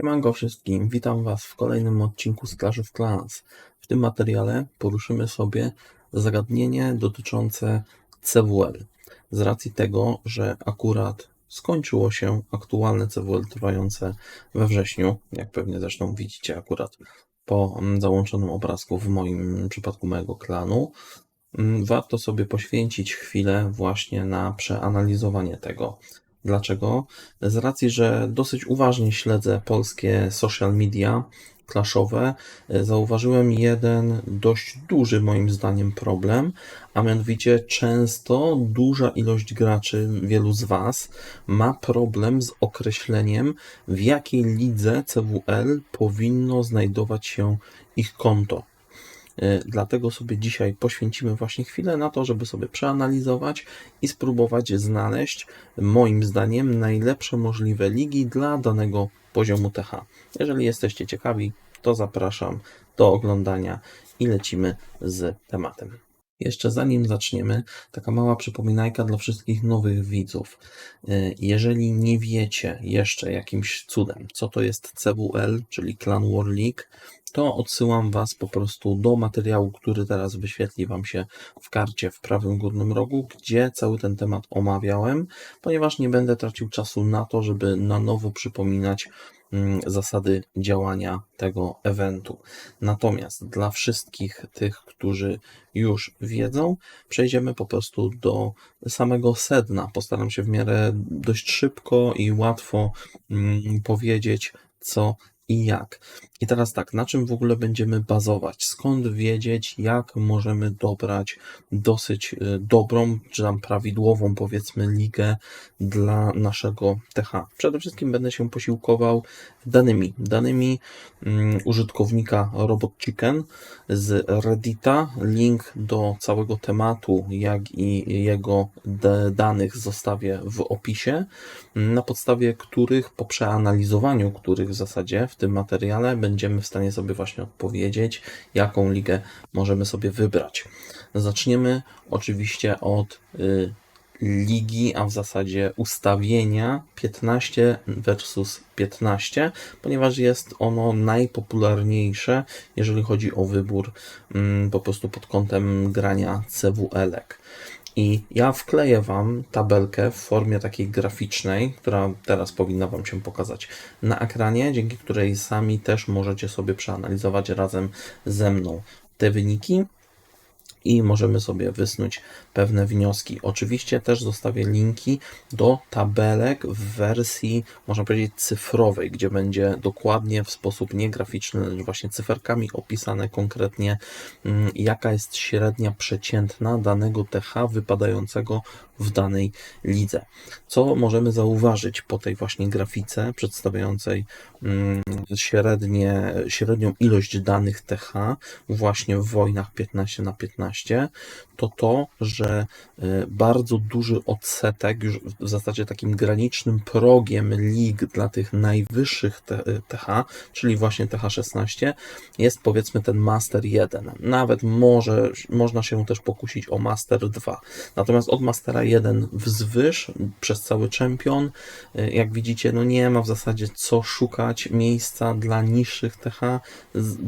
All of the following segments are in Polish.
Siemanko wszystkim, witam Was w kolejnym odcinku Clash of Clans. W tym materiale poruszymy sobie zagadnienie dotyczące CWL. Z racji tego, że akurat skończyło się aktualne CWL trwające we wrześniu, jak pewnie zresztą widzicie akurat po mm, załączonym obrazku w moim przypadku mojego klanu, mm, warto sobie poświęcić chwilę właśnie na przeanalizowanie tego. Dlaczego? Z racji, że dosyć uważnie śledzę polskie social media klaszowe, zauważyłem jeden dość duży moim zdaniem problem, a mianowicie często duża ilość graczy, wielu z Was, ma problem z określeniem, w jakiej lidze CWL powinno znajdować się ich konto. E, dlatego sobie dzisiaj poświęcimy właśnie chwilę na to, żeby sobie przeanalizować i spróbować znaleźć, moim zdaniem, najlepsze możliwe ligi dla danego poziomu TH. Jeżeli jesteście ciekawi, to zapraszam do oglądania i lecimy z tematem. Jeszcze zanim zaczniemy, taka mała przypominajka dla wszystkich nowych widzów. E, jeżeli nie wiecie jeszcze jakimś cudem, co to jest CWL, czyli Clan War League, to odsyłam Was po prostu do materiału, który teraz wyświetli Wam się w karcie w prawym górnym rogu, gdzie cały ten temat omawiałem, ponieważ nie będę tracił czasu na to, żeby na nowo przypominać mm, zasady działania tego eventu. Natomiast dla wszystkich tych, którzy już wiedzą, przejdziemy po prostu do samego sedna. Postaram się w miarę dość szybko i łatwo mm, powiedzieć, co i jak. I teraz tak, na czym w ogóle będziemy bazować? Skąd wiedzieć, jak możemy dobrać dosyć y, dobrą, czy tam prawidłową, powiedzmy, ligę dla naszego TH? Przede wszystkim będę się posiłkował danymi. Danymi um, użytkownika Robot Chicken z Reddita. Link do całego tematu, jak i jego danych zostawię w opisie, na podstawie których, po przeanalizowaniu których w zasadzie w tym materiale będziemy w stanie sobie właśnie odpowiedzieć, jaką ligę możemy sobie wybrać. Zaczniemy oczywiście od y, ligi, a w zasadzie ustawienia 15 versus 15, ponieważ jest ono najpopularniejsze, jeżeli chodzi o wybór mm, po prostu pod kątem grania CWL-ek. I ja wkleję Wam tabelkę w formie takiej graficznej, która teraz powinna Wam się pokazać na ekranie, dzięki której sami też możecie sobie przeanalizować razem ze mną te wyniki i możemy sobie wysnuć pewne wnioski. Oczywiście też zostawię linki do tabelek w wersji, można powiedzieć, cyfrowej, gdzie będzie dokładnie w sposób nie graficzny, lecz właśnie cyferkami opisane konkretnie, mm, jaka jest średnia przeciętna danego TH wypadającego w danej lidze. Co możemy zauważyć po tej właśnie grafice przedstawiającej mm, średnie, średnią ilość danych TH właśnie w wojnach 15 na 15, to to, że y, bardzo duży odsetek, już w zasadzie takim granicznym progiem lig dla tych najwyższych TH, czyli właśnie TH16, jest powiedzmy ten Master 1. Nawet może, można się też pokusić o Master 2. Natomiast od Mastera 1 wzwyż przez cały czempion, y, jak widzicie, no nie ma w zasadzie co szukać miejsca dla niższych TH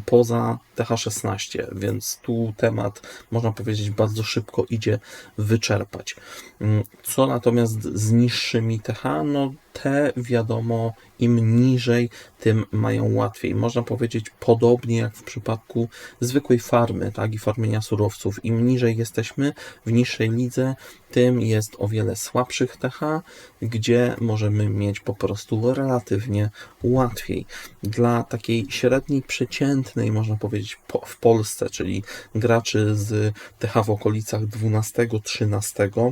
poza TH16, więc tu temat można powiedzieć bardzo szybko idzie wyczerpać. Mm, co natomiast z niższymi TH, no te wiadomo, im niżej, tym mają łatwiej. Można powiedzieć podobnie jak w przypadku zwykłej farmy, tak, i farmienia surowców. Im niżej jesteśmy w niższej lidze, tym jest o wiele słabszych TH, gdzie możemy mieć po prostu relatywnie łatwiej. Dla takiej średniej, przeciętnej, można powiedzieć, w Polsce, czyli graczy z TH w okolicach 12-13,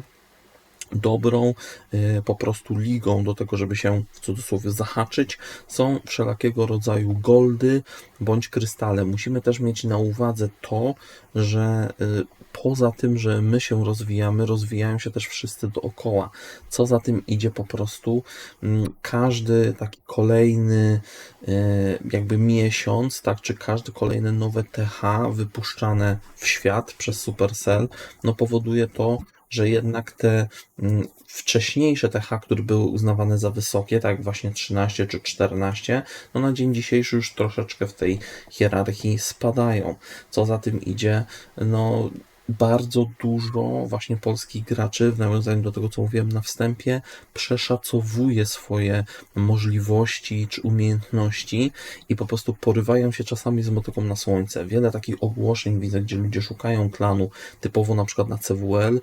dobrą y, po prostu ligą do tego, żeby się w cudzysłowie zahaczyć, są wszelakiego rodzaju goldy bądź krystale. Musimy też mieć na uwadze to, że y, poza tym, że my się rozwijamy, rozwijają się też wszyscy dookoła. Co za tym idzie po prostu, mm, każdy taki kolejny y, jakby miesiąc, tak, czy każde kolejne nowe TH wypuszczane w świat przez Supercell, no powoduje to że jednak te mm, wcześniejsze TH, które były uznawane za wysokie, tak właśnie 13 czy 14, no na dzień dzisiejszy już troszeczkę w tej hierarchii spadają. Co za tym idzie, no bardzo dużo właśnie polskich graczy, w nawiązaniu do tego, co mówiłem na wstępie, przeszacowuje swoje możliwości czy umiejętności i po prostu porywają się czasami z motyką na słońce. Wiele takich ogłoszeń widzę, gdzie ludzie szukają klanu, typowo na przykład na CWL,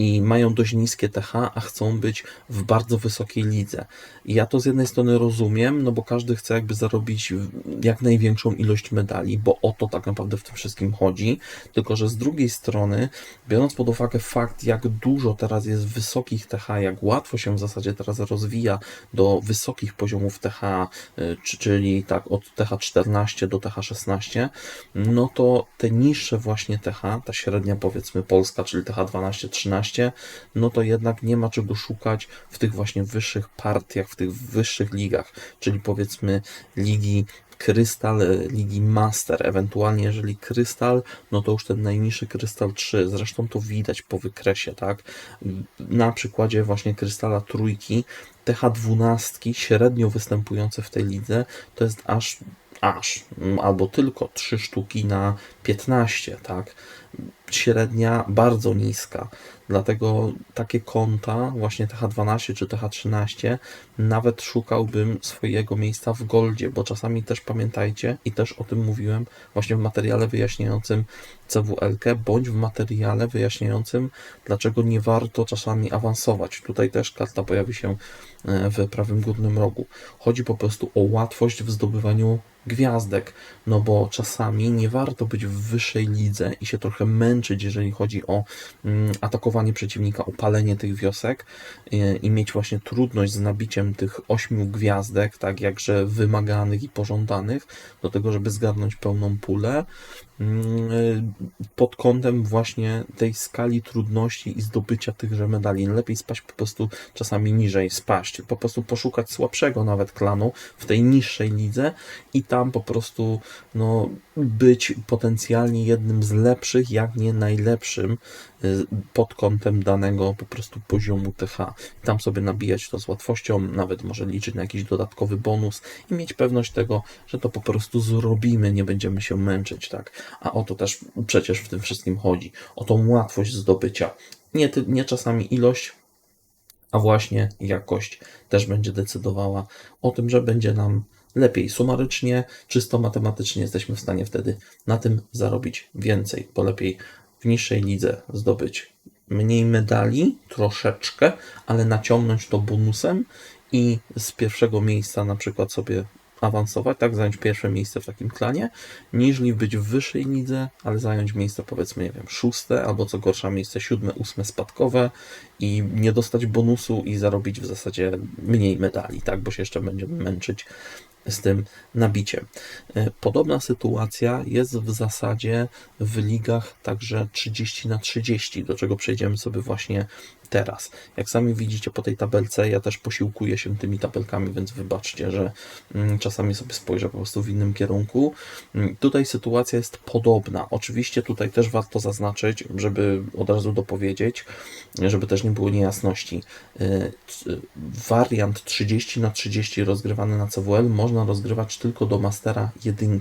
i mają dość niskie TH, a chcą być w bardzo wysokiej lidze. I ja to z jednej strony rozumiem, no bo każdy chce jakby zarobić jak największą ilość medali, bo o to tak naprawdę w tym wszystkim chodzi. Tylko, że z drugiej strony, biorąc pod uwagę fakt, jak dużo teraz jest wysokich TH, jak łatwo się w zasadzie teraz rozwija do wysokich poziomów TH, y, czyli tak od TH14 do TH16, no to te niższe właśnie TH, ta średnia powiedzmy polska, czyli TH12, 13, no to jednak nie ma czego szukać w tych właśnie wyższych partiach, w tych wyższych ligach, czyli powiedzmy ligi krystal ligi master, ewentualnie jeżeli krystal, no to już ten najniższy krystal 3, zresztą to widać po wykresie, tak, na przykładzie właśnie krystala trójki, TH12 średnio występujące w tej lidze, to jest aż aż albo tylko 3 sztuki na 15, tak? Średnia bardzo niska. Dlatego takie konta, właśnie TH12 czy TH13, nawet szukałbym swojego miejsca w Goldzie, bo czasami też pamiętajcie, i też o tym mówiłem właśnie w materiale wyjaśniającym CWL, bądź w materiale wyjaśniającym, dlaczego nie warto czasami awansować. Tutaj też karta pojawi się e, w prawym górnym rogu. Chodzi po prostu o łatwość w zdobywaniu gwiazdek, no bo czasami nie warto być w wyższej lidze i się trochę męczyć, jeżeli chodzi o mm, atakowanie przeciwnika, upalenie tych wiosek i, i mieć właśnie trudność z nabiciem tych ośmiu gwiazdek, tak jakże wymaganych i pożądanych, do tego, żeby zgarnąć pełną pulę, mm, pod kątem właśnie tej skali trudności i zdobycia tychże medali. Lepiej spaść po prostu czasami niżej, spaść, po prostu poszukać słabszego nawet klanu w tej niższej lidze i tam po prostu no, być potencjalnie jednym z lepszych, jak nie najlepszym y, pod kątem danego po prostu poziomu TH. Tam sobie nabijać to z łatwością, nawet może liczyć na jakiś dodatkowy bonus i mieć pewność tego, że to po prostu zrobimy, nie będziemy się męczyć, tak. A o to też przecież w tym wszystkim chodzi. O tą łatwość zdobycia. Nie, nie czasami ilość, a właśnie jakość też będzie decydowała o tym, że będzie nam lepiej. Sumarycznie, czysto matematycznie jesteśmy w stanie wtedy na tym zarobić więcej, bo lepiej w niższej lidze zdobyć mniej medali, troszeczkę, ale naciągnąć to bonusem i z pierwszego miejsca na przykład sobie awansować, tak, zająć pierwsze miejsce w takim klanie, niżli być w wyższej lidze, ale zająć miejsce powiedzmy, nie wiem, szóste, albo co gorsza miejsce siódme, ósme spadkowe i nie dostać bonusu i zarobić w zasadzie mniej medali, tak, bo się jeszcze będziemy męczyć z tym nabiciem. E, podobna sytuacja jest w zasadzie w ligach także 30 na 30, do czego przejdziemy sobie właśnie teraz. Jak sami widzicie po tej tabelce, ja też posiłkuję się tymi tabelkami, więc wybaczcie, że mm, czasami sobie spojrzę po prostu w innym kierunku. Mm, tutaj sytuacja jest podobna. Oczywiście tutaj też warto zaznaczyć, żeby od razu dopowiedzieć, żeby też nie było niejasności. Y, wariant 30 na 30 rozgrywany na CWL można rozgrywać tylko do Mastera 1.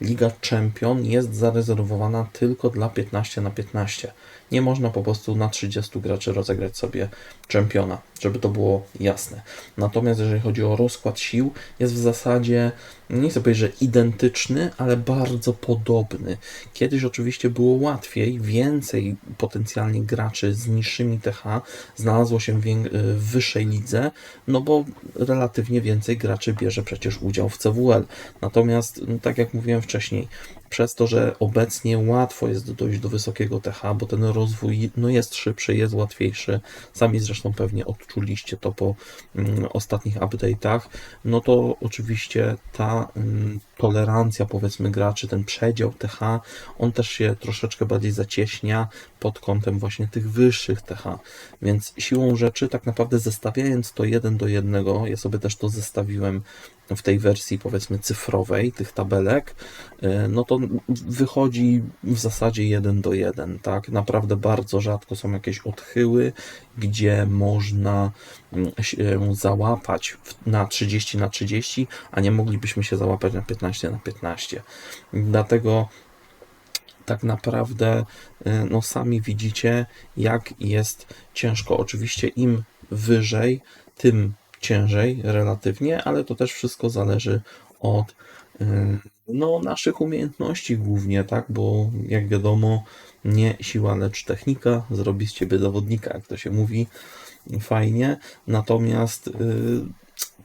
Liga Champion jest zarezerwowana tylko dla 15 na 15. Nie można po prostu na 30 graczy rozegrać sobie czempiona, żeby to było jasne. Natomiast jeżeli chodzi o rozkład sił, jest w zasadzie, nie chcę powiedzieć, że identyczny, ale bardzo podobny. Kiedyś oczywiście było łatwiej, więcej potencjalnie graczy z niższymi TH znalazło się w wyższej lidze, no bo relatywnie więcej graczy bierze przecież udział w CWL. Natomiast, tak jak mówiłem wcześniej, przez to, że obecnie łatwo jest dojść do wysokiego TH, bo ten rozwój no, jest szybszy, jest łatwiejszy. Sami zresztą pewnie odczuliście to po mm, ostatnich update'ach. No to oczywiście ta mm, tolerancja powiedzmy graczy, ten przedział TH, on też się troszeczkę bardziej zacieśnia pod kątem właśnie tych wyższych TH. Więc siłą rzeczy, tak naprawdę zestawiając to jeden do jednego, ja sobie też to zestawiłem w tej wersji powiedzmy cyfrowej tych tabelek, e, no to wychodzi w zasadzie jeden do jeden, tak? Naprawdę bardzo rzadko są jakieś odchyły, gdzie można się załapać na 30 na 30, a nie moglibyśmy się załapać na 15 na 15. Dlatego tak naprawdę e, no sami widzicie, jak jest ciężko. Oczywiście im wyżej, tym ciężej relatywnie, ale to też wszystko zależy od y, no, naszych umiejętności głównie, tak? Bo jak wiadomo, nie siła, lecz technika zrobi z ciebie zawodnika, jak to się mówi fajnie. Natomiast y,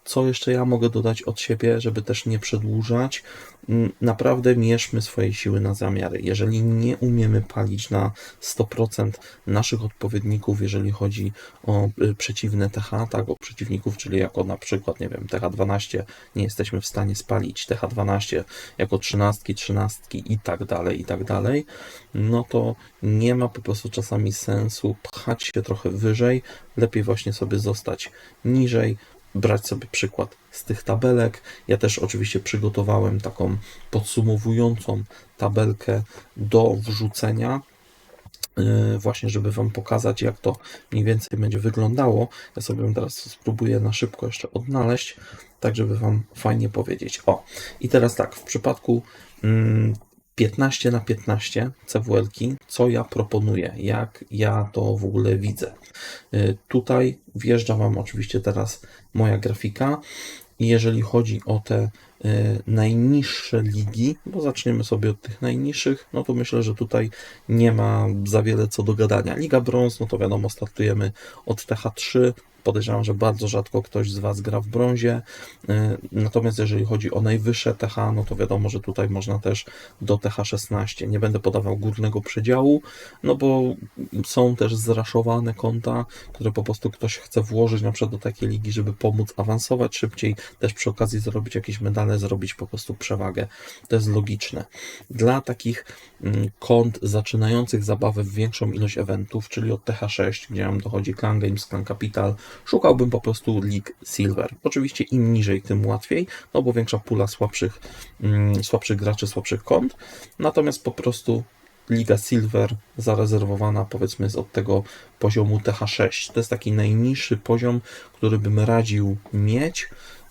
co jeszcze ja mogę dodać od siebie, żeby też nie przedłużać? Mm, naprawdę mierzmy swoje siły na zamiary. Jeżeli nie umiemy palić na 100% naszych odpowiedników, jeżeli chodzi o y, przeciwne TH, tak, o przeciwników, czyli jako na przykład, nie wiem, TH12 nie jesteśmy w stanie spalić, TH12 jako 13, 13 i tak dalej, i tak dalej, no to nie ma po prostu czasami sensu pchać się trochę wyżej, lepiej właśnie sobie zostać niżej, brać sobie przykład z tych tabelek. Ja też oczywiście przygotowałem taką podsumowującą tabelkę do wrzucenia, e, właśnie żeby Wam pokazać, jak to mniej więcej będzie wyglądało. Ja sobie teraz spróbuję na szybko jeszcze odnaleźć, tak żeby Wam fajnie powiedzieć. O, i teraz tak, w przypadku mm, 15 na 15 CWL-ki, co ja proponuję, jak ja to w ogóle widzę. Y, tutaj wjeżdża Wam oczywiście teraz moja grafika jeżeli chodzi o te najniższe ligi, bo zaczniemy sobie od tych najniższych, no to myślę, że tutaj nie ma za wiele co do gadania. Liga Brąz, no to wiadomo, startujemy od TH3, Podejrzewam, że bardzo rzadko ktoś z Was gra w brązie. Y, natomiast jeżeli chodzi o najwyższe TH, no to wiadomo, że tutaj można też do TH16. Nie będę podawał górnego przedziału, no bo są też zraszowane konta, które po prostu ktoś chce włożyć na przykład do takiej ligi, żeby pomóc awansować szybciej, też przy okazji zrobić jakieś medale, zrobić po prostu przewagę. To jest logiczne. Dla takich mm, kont zaczynających zabawę w większą ilość eventów, czyli od TH6, gdzie nam dochodzi Clan Games, Clan Capital, szukałbym po prostu League Silver. Oczywiście im niżej, tym łatwiej, no bo większa pula słabszych, mm, słabszych graczy, słabszych kont. Natomiast po prostu Liga Silver zarezerwowana powiedzmy jest od tego poziomu TH6. To jest taki najniższy poziom, który bym radził mieć,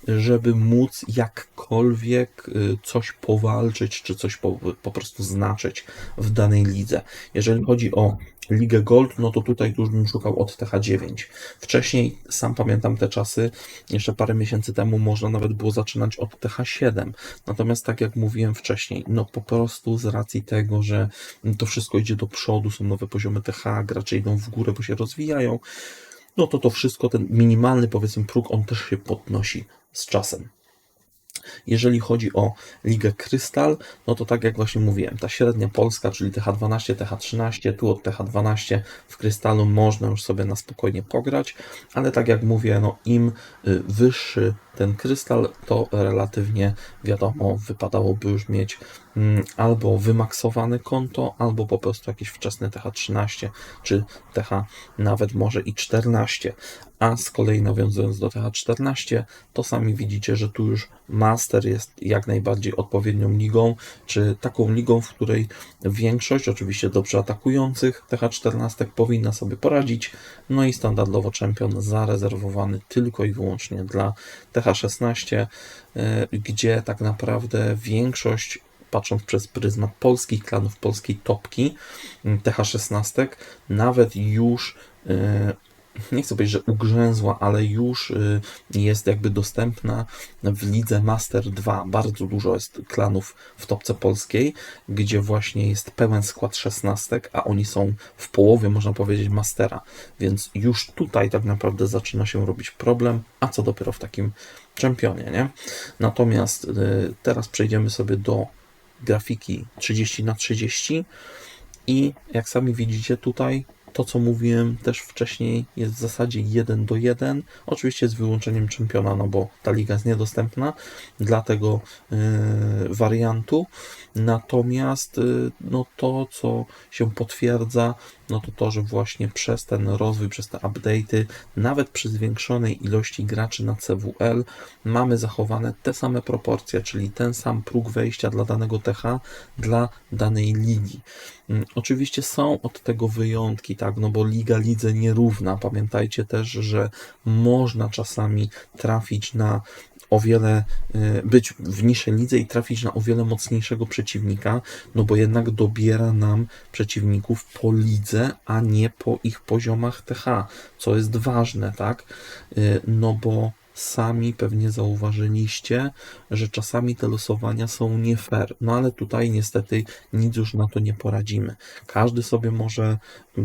żeby móc jakkolwiek y, coś powalczyć, czy coś po, po prostu znaczyć w danej lidze. Jeżeli chodzi o Ligę Gold, no to tutaj już bym szukał od TH9. Wcześniej, sam pamiętam te czasy, jeszcze parę miesięcy temu można nawet było zaczynać od TH7. Natomiast tak jak mówiłem wcześniej, no po prostu z racji tego, że to wszystko idzie do przodu, są nowe poziomy TH, gracze idą w górę, bo się rozwijają, no to to wszystko, ten minimalny powiedzmy próg, on też się podnosi z czasem. Jeżeli chodzi o Ligę Krystal, no to tak jak właśnie mówiłem, ta średnia polska, czyli TH12, TH13, tu od TH12 w Krystalu można już sobie na spokojnie pograć, ale tak jak mówię, no im y, wyższy ten krystal to relatywnie wiadomo, wypadałoby już mieć mm, albo wymaksowane konto, albo po prostu jakieś wczesne TH13, czy TH nawet może i 14. A z kolei nawiązując do TH14, to sami widzicie, że tu już Master jest jak najbardziej odpowiednią ligą, czy taką ligą, w której większość oczywiście dobrze atakujących TH14 powinna sobie poradzić. No i standardowo Champion zarezerwowany tylko i wyłącznie dla TH H16, y, gdzie tak naprawdę większość patrząc przez pryzmat polskich klanów, polskiej topki, y, TH16, nawet już y, nie chcę powiedzieć, że ugrzęzła, ale już y, jest jakby dostępna w lidze Master 2. Bardzo dużo jest klanów w topce polskiej, gdzie właśnie jest pełen skład 16, a oni są w połowie, można powiedzieć, Mastera. Więc już tutaj tak naprawdę zaczyna się robić problem, a co dopiero w takim czempionie, nie? Natomiast y, teraz przejdziemy sobie do grafiki 30 na 30 i jak sami widzicie tutaj To, co mówiłem też wcześniej, jest w zasadzie 1 do 1, oczywiście z wyłączeniem czempiona, no bo ta liga jest niedostępna dla tego yy, wariantu. Natomiast yy, no to, co się potwierdza, no to to, że właśnie przez ten rozwój, przez te update'y, nawet przy zwiększonej ilości graczy na CWL mamy zachowane te same proporcje, czyli ten sam próg wejścia dla danego TH, dla danej ligi. Mm, Oczywiście są od tego wyjątki, tak, no bo liga lidze nierówna. Pamiętajcie też, że można czasami trafić na o wiele, y, być w niższej lidze i trafić na o wiele mocniejszego przeciwnika, no bo jednak dobiera nam przeciwników po lidze, a nie po ich poziomach TH, co jest ważne, tak? Y, No bo sami pewnie zauważyliście, że czasami te losowania są nie fair. No ale tutaj niestety nic już na to nie poradzimy. Każdy sobie może,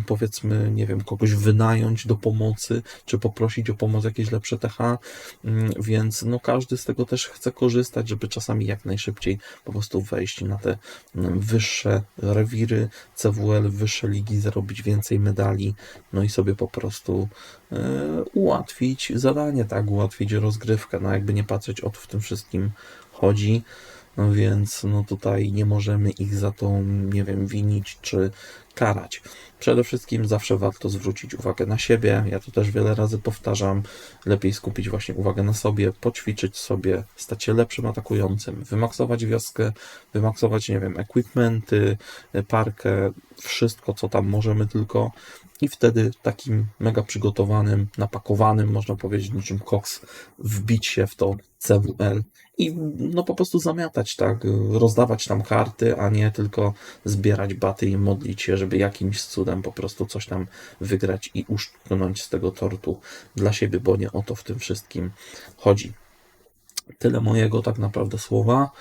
powiedzmy, nie wiem, kogoś wynająć do pomocy, czy poprosić o pomoc jakieś lepsze TH, mm, więc no każdy z tego też chce korzystać, żeby czasami jak najszybciej po prostu wejść na te mm, wyższe rewiry CWL, wyższe ligi, zarobić więcej medali, no i sobie po prostu e, ułatwić zadanie, tak, ułatwić rozgrywkę, no jakby nie patrzeć, o to w tym wszystkim chodzi, no więc no tutaj nie możemy ich za to, nie wiem, winić czy karać. Przede wszystkim zawsze warto zwrócić uwagę na siebie, ja to też wiele razy powtarzam, lepiej skupić właśnie uwagę na sobie, poćwiczyć sobie, stać się lepszym atakującym, wymaksować wioskę, wymaksować, nie wiem, equipmenty, parkę, wszystko co tam możemy tylko. I wtedy takim mega przygotowanym, napakowanym, można powiedzieć niczym koks, wbić się w to CWL i no po prostu zamiatać, tak, rozdawać tam karty, a nie tylko zbierać baty i modlić się, żeby jakimś cudem po prostu coś tam wygrać i uszczknąć z tego tortu dla siebie, bo nie o to w tym wszystkim chodzi. Tyle mojego tak naprawdę słowa.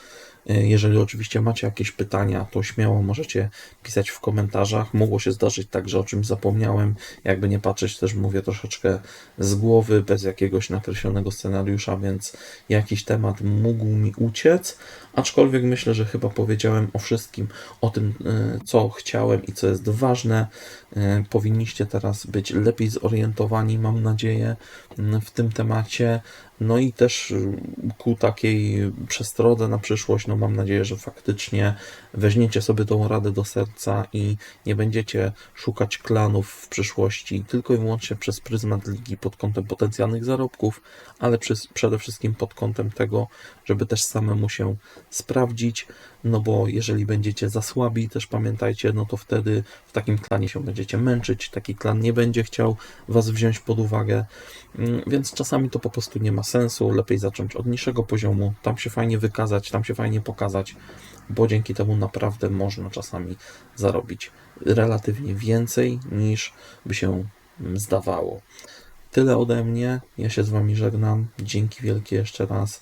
Jeżeli oczywiście macie jakieś pytania, to śmiało możecie pisać w komentarzach. Mogło się zdarzyć tak, że o czymś zapomniałem. Jakby nie patrzeć, też mówię troszeczkę z głowy, bez jakiegoś nakreślonego scenariusza, więc jakiś temat mógł mi uciec. Aczkolwiek myślę, że chyba powiedziałem o wszystkim, o tym, y, co chciałem i co jest ważne. Y, Powinniście teraz być lepiej zorientowani, mam nadzieję, w tym temacie. No i też y, ku takiej przestrodze na przyszłość, no mam nadzieję, że faktycznie weźmiecie sobie tą radę do serca i nie będziecie szukać klanów w przyszłości tylko i wyłącznie przez pryzmat ligi pod kątem potencjalnych zarobków, ale przez, przede wszystkim pod kątem tego, żeby też samemu się sprawdzić, no bo jeżeli będziecie za słabi, też pamiętajcie, no to wtedy w takim klanie się będziecie męczyć, taki klan nie będzie chciał was wziąć pod uwagę, Mm, więc czasami to po prostu nie ma sensu, lepiej zacząć od niższego poziomu, tam się fajnie wykazać, tam się fajnie pokazać, bo dzięki temu naprawdę można czasami zarobić relatywnie więcej niż by się zdawało. Tyle ode mnie. Ja się z Wami żegnam. Dzięki wielkie jeszcze raz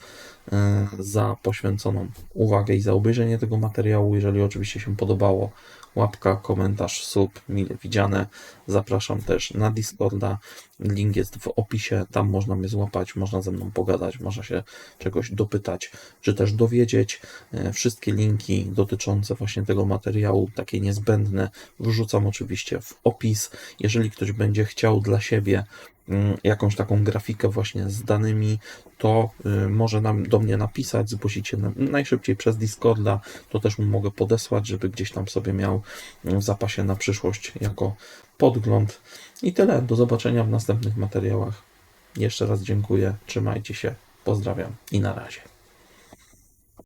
e, za poświęconą uwagę i za obejrzenie tego materiału. Jeżeli oczywiście się podobało, łapka, komentarz, sub, mile widziane. Zapraszam też na Discorda. Link jest w opisie. Tam można mnie złapać, można ze mną pogadać, można się czegoś dopytać, czy też dowiedzieć. E, Wszystkie linki dotyczące właśnie tego materiału, takie niezbędne, wrzucam oczywiście w opis. Jeżeli ktoś będzie chciał dla siebie mm, jakąś taką grafikę właśnie z danymi, to y, może nam, do mnie napisać, zgłosić się na, najszybciej przez Discorda, to też mu mogę podesłać, żeby gdzieś tam sobie miał w zapasie na przyszłość jako podgląd. I tyle. Do zobaczenia w następnych materiałach. Jeszcze raz dziękuję. Trzymajcie się. Pozdrawiam i na razie.